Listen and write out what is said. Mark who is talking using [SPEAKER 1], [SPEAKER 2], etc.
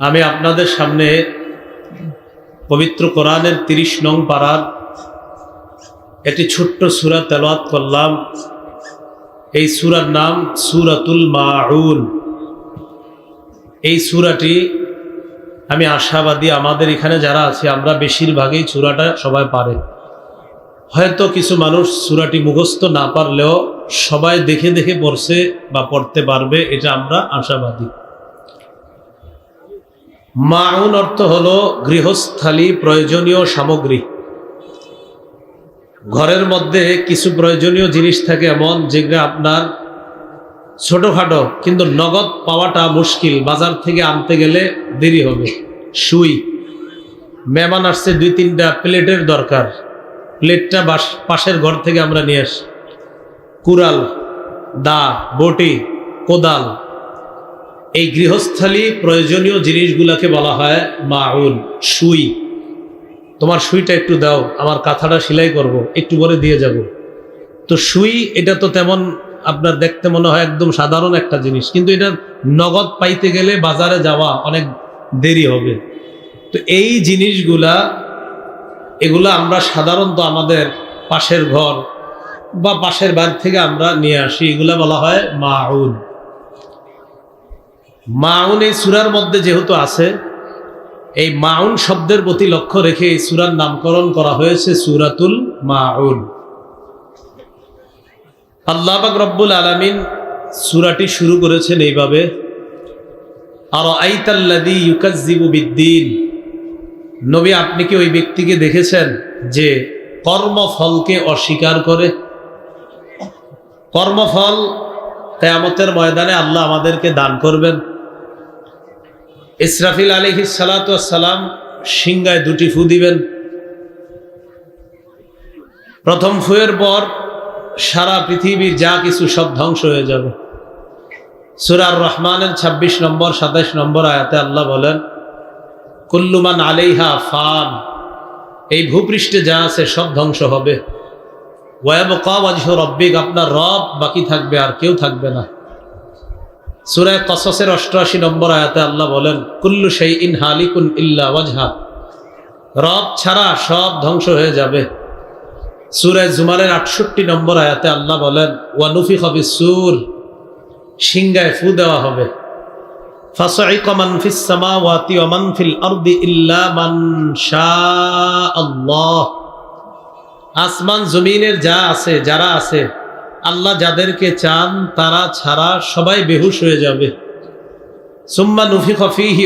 [SPEAKER 1] আমি আপনাদের সামনে পবিত্র কোরআনের তিরিশ নং পাড়ার একটি ছোট্ট সুরা তেলাওয়াত করলাম। এই সুরার নাম সুরাতুল মাউন। এই সুরাটি আমি আশাবাদী আমাদের এখানে যারা আছে, আমরা বেশিরভাগই সুরাটা সবাই পারে। হয়তো কিছু মানুষ সুরাটি মুখস্থ না পারলেও সবাই দেখে দেখে পড়ছে বা পড়তে পারবে, এটা আমরা আশাবাদী। মাউন অর্থ হল গৃহস্থালী প্রয়োজনীয় সামগ্রী। ঘরের মধ্যে কিছু প্রয়োজনীয় জিনিস থাকে এমন যেগুলো আপনার ছোটোখাটো কিন্তু নগদ পাওয়াটা মুশকিল। বাজার থেকে আনতে গেলে দেরি হবে। সুই। মেহমান আসছে দুই তিনটা প্লেটের দরকার। প্লেটটা পাশের ঘর থেকে আমরা নিয়ে আসি। কুড়াল, দা, বটি, কোদাল। এই গৃহস্থালী প্রয়োজনীয় জিনিসগুলোকে বলা হয় মাউন, সুই। তোমার সুইটা একটু দাও, আমার কাঁথাটা সেলাই করব, একটু পরে দিয়ে যাব। তো সুই, এটা তো তেমন আপনার দেখতে মনে হয় একদম সাধারণ একটা জিনিস, কিন্তু এটা নগদ পাইতে গেলে বাজারে যাওয়া অনেক দেরি হবে। তো এই জিনিসগুলা, এগুলো আমরা সাধারণত আমাদের পাশের ঘর বা পাশের বাড়ি থেকে আমরা নিয়ে আসি, এগুলা বলা হয় মাউন। মাউন এই সুরার মধ্যে যেহেতু আছে, এই মাউন শব্দের প্রতি লক্ষ্য রেখে এই সুরার নামকরণ করা হয়েছে সুরাতুল মাউন। আল্লাহবাক রব্বুল আলমিন সুরাটি শুরু করেছেন এইভাবে আর আইতাল্লাদি ইউকাজিবু বিদ্দিন। নবী, আপনি কি ওই ব্যক্তিকে দেখেছেন যে কর্মফলকে অস্বীকার করে? কর্মফল কেয়ামতের ময়দানে আল্লাহ আমাদেরকে দান করবেন। ইসরাফিল আলী সালাম সিংগায় দুটি ফু দিবেন। প্রথম ফুয়ের পর সারা পৃথিবীর যা কিছু সব ধ্বংস হয়ে যাবে। সুরার রহমানের ২৬ নম্বর, সাতাইশ নম্বর আয়াতে আল্লাহ বলেন কুল্লুমান আলাইহা ফান এই ভূপৃষ্ঠে যা আছে সব ধ্বংস হবে। রব্বিক আপনার রব বাকি থাকবে আর কেউ থাকবে না। সুরায় কসসের অষ্টআশি নম্বর আয়াতে আল্লাহ বলেন, কুল্লু সেই ইন হালিকুন ইল্লা ওয়াজহা। রব ছাড়া সব ধ্বংস হয়ে যাবে। সুরায় জুমারের আটষট্টি নম্বর আয়াতে আল্লাহ বলেন ওয়ানুফি হবি সুর সিংগায় ফু দেওয়া হবে। আসমান, জমিনের যা আছে, যারা আছে আল্লাহ যাদেরকে চান তারা ছাড়া সবাই বেহুশ হয়ে যাবে। সুম্মা নুফি খফিহি